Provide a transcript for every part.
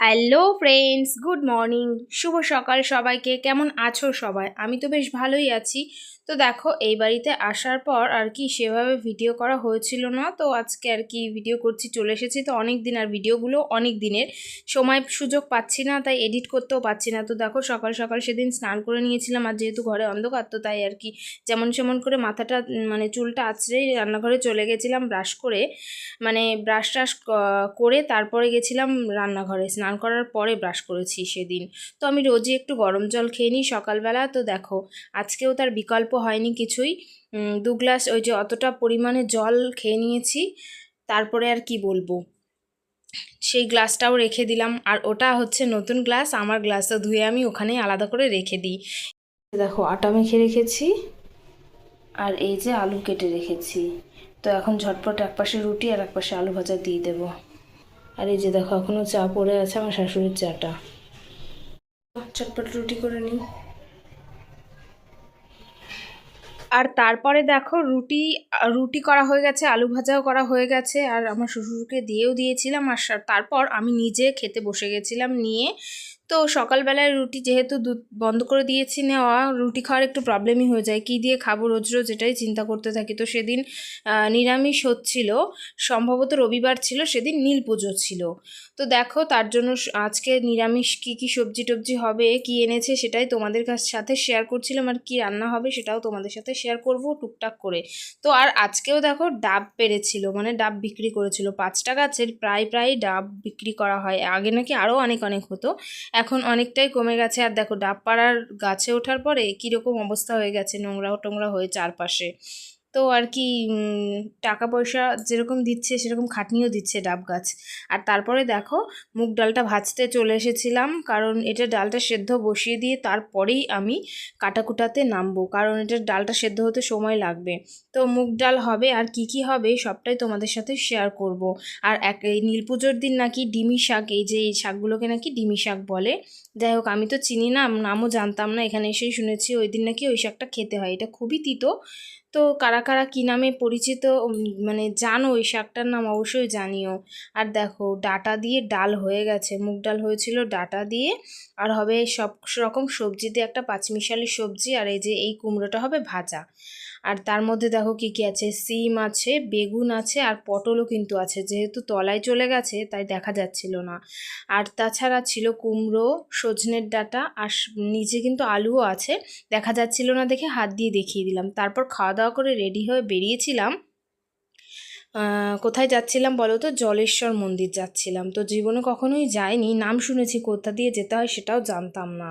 Hello friends good morning শুভ সকাল সবাইকে। কেমন আছো সবাই? আমি তো বেশ ভালোই আছি। তো দেখো, এই বাড়িতে আসার পর আর কি সেভাবে ভিডিও করা হয়েছিল না। তো আজকে আর কি ভিডিও করছি, চলে এসেছি। তো অনেক দিন আর ভিডিওগুলো অনেক দিনের। সময় সুযোগ পাচ্ছি না, তাই এডিট করতেও পাচ্ছি না। তো দেখো, সকাল সকাল সেদিন স্নান করে নিয়েছিলাম। আর যেহেতু ঘরে অন্ধকার, তো তাই আর কি যেমন সেমন করে মাথাটা মানে চুলটা আছড়েই রান্নাঘরে চলে গেছিলাম ব্রাশ করে। মানে ব্রাশ ক- করে তারপরে গেছিলাম রান্নাঘরে। স্নান করার পরে ব্রাশ করেছি সেদিন। তো আমি রোজই একটু গরম জল খেয়ে নিই সকালবেলা। তো দেখো, আজকেও তার বিকল্প হয়নি কিছুই। দু গ্লাস ওই যে অতটা পরিমাণে জল খেয়ে নিয়েছি। তারপরে আর কি বলব? সেই গ্লাসটাও রেখে দিলাম। আর ওটা হচ্ছে নতুন গ্লাস, আমার গ্লাসটা ধুয়ে আমি ওখানেই আলাদা করে রেখে দিই। দেখো, আটা মেখে রেখেছি আর এই যে আলু কেটে রেখেছি। তো এখন ঝটপট এক পাশে রুটি আর এক পাশে আলু ভাজা দিয়ে দেবো। আর এই যে দেখো এখনও চা পড়ে আছে আমার শাশুড়ির চাটা। চটপট রুটি করে নিই। আর তারপরে দেখো রুটি রুটি করা হয়ে গেছে, আলু ভাজাও করা হয়ে গেছে, আর আমার শ্বশুরকে দিয়েও দিয়েছিলাম, আর তারপর আমি নিজে খেতে বসে গেছিলাম, নিয়ে তো সকালবেলায় রুটি যেহেতু দুধ বন্ধ করে দিয়েছি নেওয়া, রুটি খাওয়ার একটু প্রবলেমই হয়ে যায়। কী দিয়ে খাব রোজ রোজ এটাই চিন্তা করতে থাকি। তো সেদিন নিরামিষ হচ্ছিল, সম্ভবত রবিবার ছিল, সেদিন নীল পুজো ছিল। তো দেখো তার জন্য আজকে নিরামিষ কি কি সবজি টবজি হবে, কি এনেছে সেটাই তোমাদের কাছ, সাথে শেয়ার করছিলাম আর কি রান্না হবে সেটাও তোমাদের সাথে শেয়ার করব টুকটাক করে। তো আর আজকেও দেখো ডাব পেরেছিল মানে ডাব বিক্রি করেছিল। পাঁচটা গাছের প্রায় প্রায় ডাব বিক্রি করা হয়। আগে নাকি আরও অনেক অনেক হতো। এখন অনেকটাই কমে গেছে। আর দেখো ডাব পাড়ার গাছে ওঠার পরে কীরকম অবস্থা হয়ে গেছে নোংরা টোংরা হয়ে চারপাশে। তো আর কি টাকা পয়সা যেরকম দিচ্ছে সেরকম খাটনিও দিচ্ছে ডাব গাছ। আর তারপরে দেখো, মুগ ডালটা ভাজতে চলে এসেছিলাম, কারণ এটা ডালটা সেদ্ধ বসিয়ে দিয়ে তারপরেই আমি কাটাকুটাতে নামবো, কারণ এটা ডালটা সেদ্ধ হতে সময় লাগবে। তো মুগ ডাল হবে আর কি কি হবে সবটাই তোমাদের সাথে শেয়ার করব। আর এক, এই নীল পুজোর দিন নাকি ডিমি শাক, এই যে এই শাকগুলোকে নাকি ডিমি শাক বলে। যাই হোক, আমি তো চিনি না, নামও জানতাম না, এখানে এসেই শুনেছি, ওই দিন নাকি ওই শাকটা খেতে হয়, এটা খুবই তিতো। তো কারা কারা কী নামে পরিচিত মানে জানো ওই শাকটার নাম অবশ্যই জানিও। আর দেখো, ডাটা দিয়ে ডাল হয়ে গেছে। মুগ ডাল হয়েছিল ডাটা দিয়ে। আর হবে সব রকম সবজি দিয়ে একটা পাঁচমিশালি সবজি। আর এই যে এই কুমড়োটা হবে ভাজা। আর তার মধ্যে দেখো কি কি আছে? সিম আছে, বেগুন আছে আর পটলও কিন্তু আছে। যেহেতু তলায় চলে গেছে, তাই দেখা যাচ্ছিল না। আর তাছাড়া ছিল কুমড়ো, সজনের ডাটা আর নিচে কিন্তু আলুও আছে। দেখা যাচ্ছিল না দেখে হাত দিয়ে দেখিয়ে দিলাম। তারপর খাওয়া দাওয়া করে রেডি হয়ে বেরিয়েছিলাম। কোথায় যাচ্ছিলাম বলো তো? জলেশ্বর মন্দির যাচ্ছিলাম। তো জীবনে কখনোই যাইনি। নাম শুনেছি, কোথা দিয়ে যেতে হয় সেটাও জানতাম না।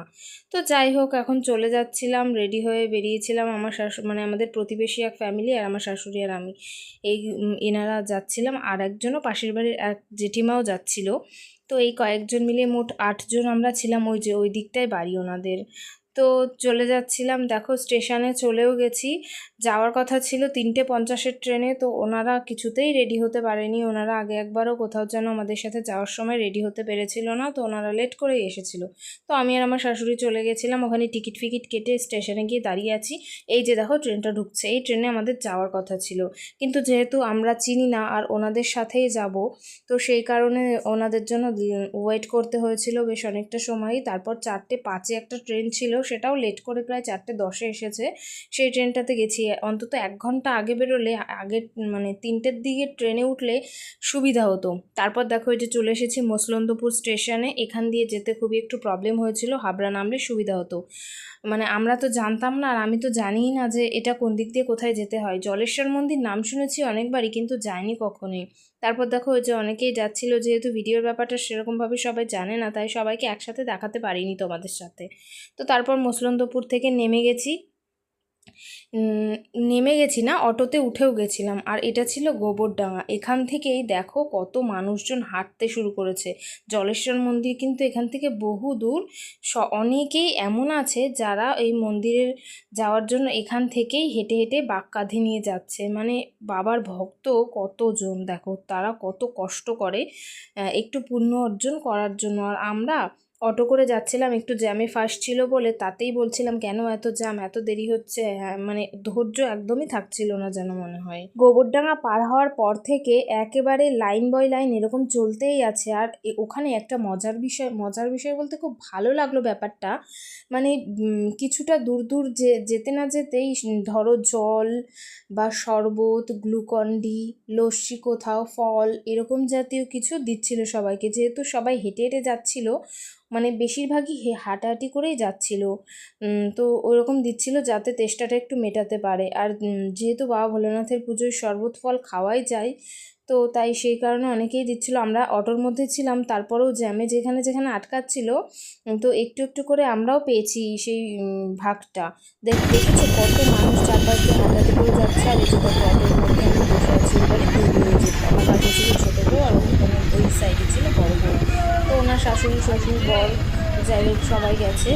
তো যাই হোক, এখন চলে যাচ্ছিলাম রেডি হয়ে বেরিয়েছিলাম আমার শাশু মানে আমাদের প্রতিবেশী এক ফ্যামিলি আর আমার শাশুড়ি আর আমি। এই এনারা যাচ্ছিলাম। আর একজনও পাশের বাড়ির এক জেঠিমাও যাচ্ছিল। তো এই কয়েকজন মিলে মোট আটজন আমরা ছিলাম। ওই যে, ওই দিকটায় বাড়ি ওনাদের। তো চলে যাচ্ছিলাম। দেখো, স্টেশনে চলেও গেছি। যাওয়ার কথা ছিল তিনটে পঞ্চাশের ট্রেনে, তো ওনারা কিছুতেই রেডি হতে পারেনি। ওনারা আগে একবারও কোথাও যেন আমাদের সাথে যাওয়ার সময় রেডি হতে পেরেছিল না, তো ওনারা লেট করেই এসেছিল। তো আমি আর আমার শাশুড়ি চলে গেছিলাম। ওখানে টিকিট ফিকিট কেটে স্টেশনে গিয়ে দাঁড়িয়ে আছি। এই যে দেখো, ট্রেনটা ঢুকছে। এই ট্রেনে আমাদের যাওয়ার কথা ছিল। কিন্তু যেহেতু আমরা চিনি না আর ওনাদের সাথেই যাব, তো সেই কারণে ওনাদের জন্য ওয়েট করতে হয়েছিল বেশ অনেকটা সময়ই তারপর চারটে পাঁচে একটা ট্রেন ছিল সেটাও লেট করে প্রায় চারটে দশে এসেছে। সেই ট্রেনটাতে গেছি। অন্তত এক ঘণ্টা আগে বেরোলে, আগে মানে তিনটের দিকে ট্রেনে উঠলে সুবিধা হতো। তারপর দেখো যে চলে এসেছি মসলন্দপুর স্টেশনে। এখান দিয়ে যেতে খুবই একটু প্রবলেম হয়েছিল। হাবড়া নামলে সুবিধা হতো। মানে আমরা তো জানতাম না আর আমি তো জানিই না যে এটা কোন দিক দিয়ে কোথায় যেতে হয়। জলেশ্বর মন্দির নাম শুনেছি অনেকবারই, কিন্তু যাইনি কখনোই। তারপর দেখো ওই যে অনেকেই যাচ্ছিল, যেহেতু ভিডিওর ব্যাপারটা সেরকমভাবে সবাই জানে না, তাই সবাইকে একসাথে দেখাতে পারিনি তোমাদের সাথে। তো তারপর মসলন্দপুর থেকে নেমে গেছি। নেমে গেছি না, অটোতে উঠেও গেছিলাম। আর এটা ছিল গোবরডাঙ্গা। এখান থেকেই দেখো কত মানুষজন হাঁটতে শুরু করেছে। জলেশ্বর মন্দির কিন্তু এখান থেকে বহু দূর। অনেকেই এমন আছে যারা এই মন্দিরের যাওয়ার জন্য এখান থেকেই হেঁটে হেঁটে বাঁক কাঁধে নিয়ে যাচ্ছে। মানে বাবার ভক্ত কতজন দেখো, তারা কত কষ্ট করে একটু পুণ্য অর্জন করার জন্য। আর আমরা অটো করে যাচ্ছিলাম, একটু জ্যামে ফার্স্ট ছিল বলে তাতেই বলছিলাম, কেন এত জ্যাম? এত দেরি হচ্ছে? হ্যাঁ মানে ধৈর্য একদমই থাকছিল না যেন মনে হয়। গোবরডাঙ্গা পার হওয়ার পর থেকে একেবারে লাইন বয় লাইন এরকম চলতেই আছে। আর ওখানে একটা মজার বিষয় মজার বিষয় বলতে খুব ভালো লাগল ব্যাপারটা। মানে কিছুটা দূর দূর যে, যেতে না যেতেই ধরো জল বা শরবত, গ্লুকন ডি, লস্যি কোথাও, ফল এরকম জাতীয় কিছু দিচ্ছিল সবাইকে। যেহেতু সবাই হেঁটে হেঁটে যাচ্ছিল মানে বেশিরভাগই হে, হাঁটাহাঁটি করেই যাচ্ছিল। তো ওরকম দিচ্ছিল যাতে তেষ্টাটা একটু মেটাতে পারে। আর যেহেতু বাবা ভোলেনাথের পুজোয় শরবত, ফল খাওয়াই যায়, তো তাই সেই কারণে অনেকেই দিচ্ছিল। আমরা অটোর মধ্যে ছিলাম, তারপরেও জ্যামে যেখানে যেখানে আটকাচ্ছিল তো একটু একটু করে আমরাও পেয়েছি সেই ভাগটা। দেখ, দেখেছ কত মানুষ চারপাশ দিয়ে হাঁটাহাঁটি করে যাচ্ছে, আর এই দেখো অটোর মধ্যে আমি বসে আছি। এবারে আমার ছিল ছোটো আর ওই সাইডে ছিল বড় তো ওনার শাশুড়ি, শ্বশুর, বর, যাই হোক, সবাই গেছে।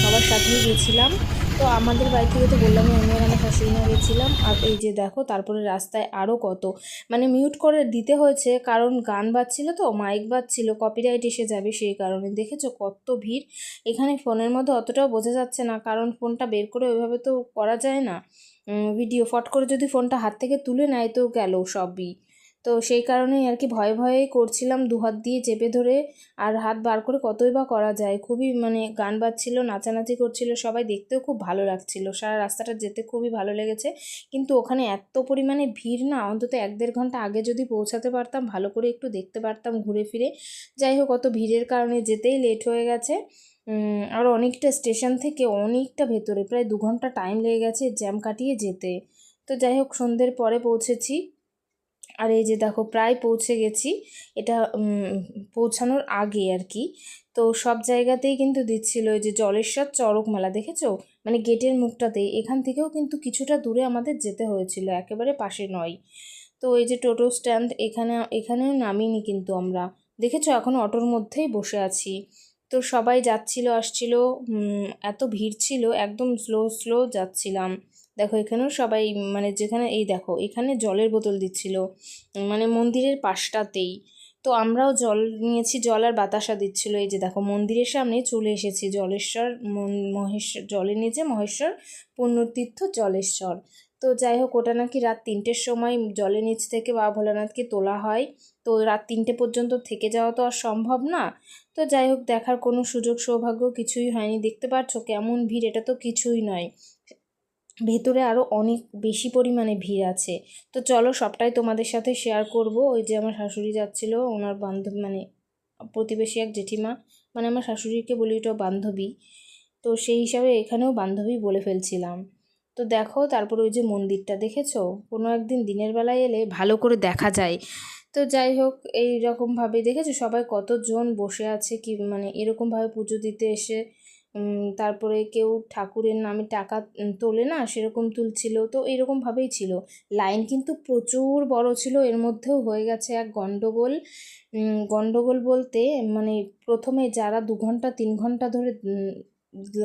সবার সাথেই গেছিলাম। তো আমাদের বাড়ি থেকে তো বললাম আমি আর আমার শাশুড়ি মা গেছিলাম। আর এই যে দেখো, তারপরে রাস্তায় আরও কত। মানে মিউট করে দিতে হয়েছে, কারণ গান বাজছিল তো মাইক বাজছিল কপিরাইট এসে যাবে সেই কারণে। দেখেছ কত ভিড়? এখানে ফোনের মধ্যে অতটাও বোঝা যাচ্ছে না, কারণ ফোনটা বের করে ওইভাবে তো করা যায় না। ভিডিও ফট করে যদি ফোনটা হাত থেকে তুলে নেয় তো গেল সবই। তো সেই কারণেই আর কি ভয়ে ভয়েই করছিলাম দু হাত দিয়ে চেপে ধরে আর হাত বার করে কতই বা করা যায়। খুবই মানে গান বাজছিল, নাচানাচি করছিল, সবাই দেখতেও খুব ভালো লাগছিল। সারা রাস্তাটা যেতে খুবই ভালো লেগেছে। কিন্তু ওখানে এত পরিমাণে ভিড় না, অন্তত এক দেড় ঘণ্টা আগে যদি পৌঁছাতে পারতাম, ভালো করে একটু দেখতে পারতাম ঘুরে ফিরে। যাই হোক, অত ভিড়ের কারণে যেতেই লেট হয়ে গেছে। আর অনেকটা স্টেশন থেকে অনেকটা ভেতরে, প্রায় দু ঘণ্টা টাইম লেগে গেছে জ্যাম কাটিয়ে যেতে। তো যাই হোক, সন্ধ্যের পরে পৌঁছেছি। আর এই যে দেখো, প্রায় পৌঁছে গেছি। এটা পৌঁছানোর আগে আর কি। তো সব জায়গাতেই কিন্তু দিচ্ছিল ওই যে জলেশ্বর চড়ক মেলা, দেখেছ? মানে গেটের মুখটাতেই। এখান থেকেও কিন্তু কিছুটা দূরে আমাদের যেতে হয়েছিল, একেবারে পাশে নয়। তো এই যে টোটো স্ট্যান্ড, এখানে, এখানেও নামিনি কিন্তু আমরা। দেখেছ? এখন অটোর মধ্যেই বসে আছি। তো সবাই যাচ্ছিল, আসছিল এত ভিড় ছিল, একদম স্লো স্লো যাচ্ছিলাম। দেখো, এখানেও সবাই মানে যেখানে, এই দেখো, এখানে জলের বোতল দিচ্ছিল মানে মন্দিরের পাশটাতেই। তো আমরাও জল নিয়েছি, জল আর বাতাসা দিচ্ছিল, এই যে দেখো, মন্দিরের সামনে চলে এসেছি, জলেশ্বর মহেশ্বর জলের নিচে মহেশ্বর পুণ্যতীর্থ জলেশ্বর। তো যাই হোক, ওটা নাকি রাত তিনটের সময় জলের নিচ থেকে বাবা ভোলানাথকে তোলা হয়। তো রাত তিনটে পর্যন্ত থেকে যাওয়া তো আর সম্ভব না। তো যাই হোক, দেখার কোনো সুযোগ সৌভাগ্য কিছুই হয়নি। দেখতে পাচ্ছ কেমন ভিড়, এটা তো কিছুই নয়। ভেতরে আরও অনেক বেশি পরিমাণে ভিড় আছে। তো চলো সবটাই তোমাদের সাথে শেয়ার করব। ওই যে আমার শাশুড়ি যাচ্ছিল, ওনার বান্ধবী মানে প্রতিবেশী এক জেঠিমা মানে আমার শাশুড়িকে বলি ওটা বান্ধবী। তো সেই হিসাবে এখানেও বান্ধবী বলে ফেলছিলাম। তো দেখো, তারপর ওই যে মন্দিরটা দেখেছ? কোনো একদিন দিনের বেলায় এলে ভালো করে দেখা যায়। তো যাই হোক এই রকমভাবে দেখেছ? সবাই কতজন বসে আছে, কি মানে এরকমভাবে পুজো দিতে এসে তারপরে কেউ ঠাকুরের নামে টাকা তোলে না, সেরকম তুলছিল। তো এরকমভাবেই ছিল। লাইন কিন্তু প্রচুর বড় ছিল। এর মধ্যেও হয়ে গেছে এক গণ্ডগোল গণ্ডগোল বলতে মানে প্রথমে যারা দু ঘণ্টা, তিন ঘণ্টা ধরে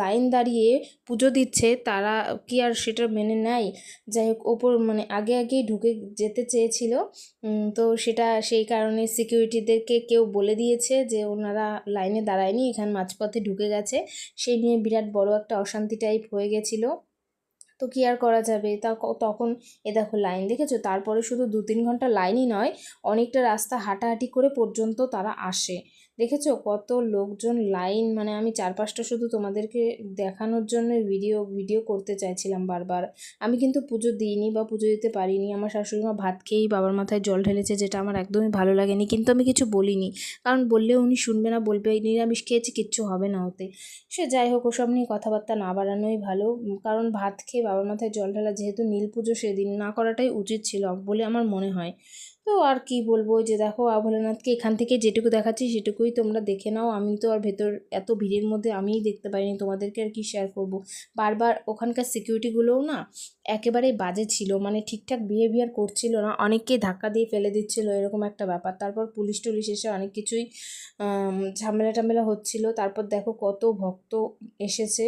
লাইন দাঁড়িয়ে পুজো দিচ্ছে, তারা কি আর সেটা মেনে নেয়? যাই হোক, ওপর মানে আগে আগেই ঢুকে যেতে চেয়েছিল। তো সেটা সেই কারণে সিকিউরিটিদেরকে কেউ বলে দিয়েছে যে ওনারা লাইনে দাঁড়ায়নি, এখানে মাঝপথে ঢুকে গেছে। সেই নিয়ে বিরাট বড় একটা অশান্তি টাইপ হয়ে গেছিল। তো কি আর করা যাবে? তা তখন, এ দেখো লাইন দেখেছ? তারপরে শুধু দু তিন ঘণ্টা লাইনই নয়, অনেকটা রাস্তা হাঁটাহাঁটি করে পর্যন্ত তারা আসে। দেখেছ কত লোকজন লাইন মানে আমি চারপাশটা শুধু তোমাদেরকে দেখানোর জন্য ভিডিও ভিডিও করতে চাইছিলাম বারবার। আমি কিন্তু পুজো দিইনি বা পুজো দিতে পারিনি। আমার শাশুড়ি মা ভাত খেয়েই বাবার মাথায় জল ঢেলেছে, যেটা আমার একদমই ভালো লাগেনি, কিন্তু আমি কিছু বলিনি। কারণ বললেও উনি শুনবে না, বলবে নিরামিষ খেয়েছি, কিচ্ছু হবে না ওতে। সে যাই হোক, ওসব নিয়ে কথাবার্তা না বাড়ানোই ভালো। কারণ ভাত খেয়ে বাবার মাথায় জল ঢালা যেহেতু নীল পুজো সেদিন না করাটাই উচিত ছিল বলে আমার মনে হয়। তো আর কি বলব যে দেখো বাবা ভোলেনাথকে এখান থেকে যেটুকু দেখাচ্ছি সেটুকুই তোমরা দেখে নাও। আমি তো আর ভেতর এত ভিড়ের মধ্যে আমিই দেখতে পাইনি তোমাদেরকে আর কি শেয়ার করব। বারবার ওখানকার সিকিউরিটিগুলোও না একেবারেই বাজে ছিল মানে ঠিকঠাক বিহেভিয়ার করছিল না অনেককেই ধাক্কা দিয়ে ফেলে দিচ্ছিল এরকম একটা ব্যাপার। তারপর পুলিশ টুলিশ এসে অনেক কিছুই ঝামেলা টামেলা হচ্ছিল। তারপর দেখো কত ভক্ত এসেছে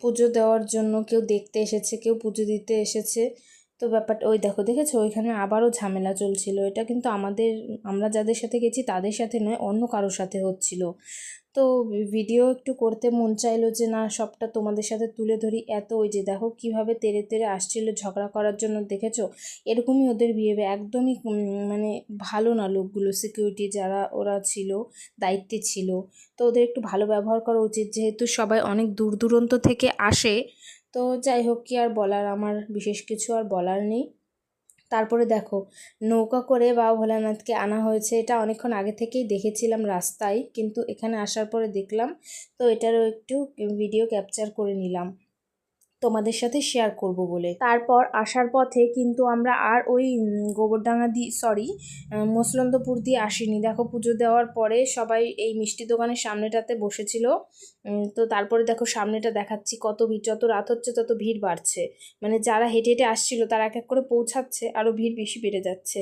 পুজো দেওয়ার জন্য। কেউ দেখতে এসেছে, কেউ পুজো দিতে এসেছে। তো ব্যাপারটা, ওই দেখো, দেখেছ? ওইখানে আবারও ঝামেলা চলছিল। এটা কিন্তু আমাদের, আমরা যাদের সাথে গেছি তাদের সাথে নয়, অন্য কারোর সাথে হচ্ছিল। তো ভিডিও একটু করতে মন চাইলো যে, না, সবটা তোমাদের সাথে তুলে ধরি। এত ওই যে, দেখো, কীভাবে তেরে তেরে আসছিল, ঝগড়া করার জন্য, দেখেছ? এরকমই ওদের বিহেভে একদমই মানে ভালো না লোকগুলো সিকিউরিটি যারা, ওরা ছিল, দায়িত্বে ছিল। তো ওদের একটু ভালো ব্যবহার করা উচিত, যেহেতু সবাই অনেক দূর দূরান্ত থেকে আসে। তো যাই হোক কি আর বলার, আমার বিশেষ কিছু আর বলার নেই। তারপরে দেখো, নৌকা করে বাবা ভোলানাথকে আনা হয়েছে, এটা অনেকক্ষণ আগে থেকেই দেখেছিলাম রাস্তায়, কিন্তু এখানে আসার পরে দেখলাম, তো এটারও একটু ভিডিও ক্যাপচার করে নিলাম। তোমাদের সাথে শেয়ার করব বলে। তারপর আসার পথে কিন্তু আমরা আর ওই গোবরডাঙ্গা দি সরি মসলন্দপুর দিয়ে আসিনি। দেখো পুজো দেওয়ার পরে সবাই এই মিষ্টি দোকানের সামনেটাতে বসেছিল। তো তারপরে দেখো সামনেটা দেখাচ্ছি, কত ভিড়, যত রাত হচ্ছে তত ভিড় বাড়ছে। মানে যারা হেঁটে হেঁটে আসছিল তারা এক এক করে পৌঁছাচ্ছে আরও ভিড় বেশি বেড়ে যাচ্ছে।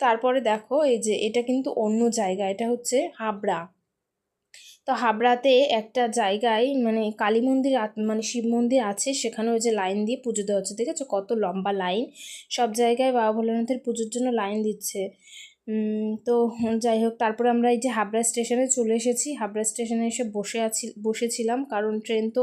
তারপরে দেখো এই যে, এটা কিন্তু অন্য জায়গা, এটা হচ্ছে হাবড়া। তো হাবড়াতে একটা জায়গায় মানে কালী মন্দির মানে শিব মন্দির আছে, সেখানে ওই যে লাইন দিয়ে পুজো দেওয়া হচ্ছে, দেখেছ? কত লম্বা লাইন। সব জায়গায় বাবা ভোলানাথের পুজোর জন্য লাইন দিচ্ছে। তো যাই হোক তারপরে আমরা এই যে হাবড়া স্টেশনে চলে এসেছি। হাবড়া স্টেশনে এসে বসে আছি, বসেছিলাম, কারণ ট্রেন তো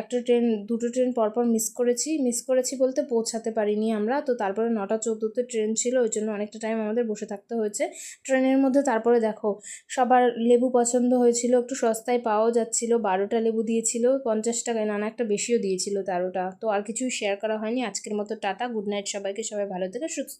একটা ট্রেন, দুটো ট্রেন পরপর মিস করেছি। মিস করেছি বলতে পৌঁছাতে পারিনি আমরা, তো তারপরে নটা চৌদ্দতে ট্রেন ছিল, ওই জন্য অনেকটা টাইম আমাদের বসে থাকতে হয়েছে। ট্রেনের মধ্যে তারপরে দেখো, সবার লেবু পছন্দ হয়েছিল, একটু সস্তায় পাওয়াও যাচ্ছিল, বারোটা লেবু দিয়েছিল, পঞ্চাশ টাকায় নানা একটা বেশিও দিয়েছিল তেরোটা। তো আর কিছুই শেয়ার করা হয়নি। আজকের মতো টাটা গুড নাইট সবাইকে, সবাই ভালো থেকে, সুস্থ